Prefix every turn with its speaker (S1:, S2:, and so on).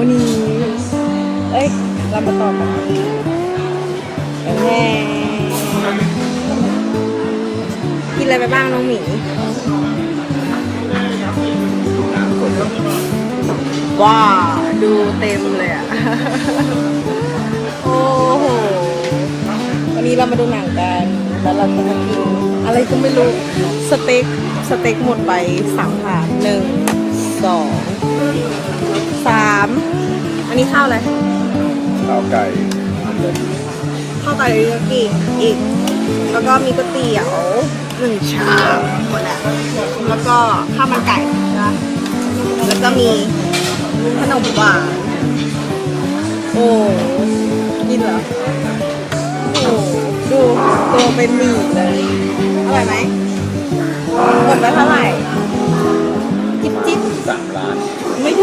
S1: วันนี้ เอ้ย เรามาต่อกันแน่กินอะไรไปบ้างน้องหมีว้าดูเต็มเลยอะ โอ้โห วันนี้เรามาดูหนังกัน แล้วเราจะมากินอะไรก็ไม่รู้ สเต็ก สเต็กหมดไปสามถาดหนึ่ง สองามอันนี้ข้าวอะไร
S2: ข้าวไก่
S1: ข้าวไก่ยากิอีก แล้วก็มีก๋วยเตี๋ยวหนึ่งชามหมดแล้วแล้วก็ข้าวมันไก่นะแล้วก็มีขนมหวานโอ้กินเหรอโอ้ดูตัวเป็นหมี่เลยอร่อยไหมหมดไปเท่าไหร่ จิ๊บจิ๊บ
S2: สามล้าน
S1: ไม่ถูก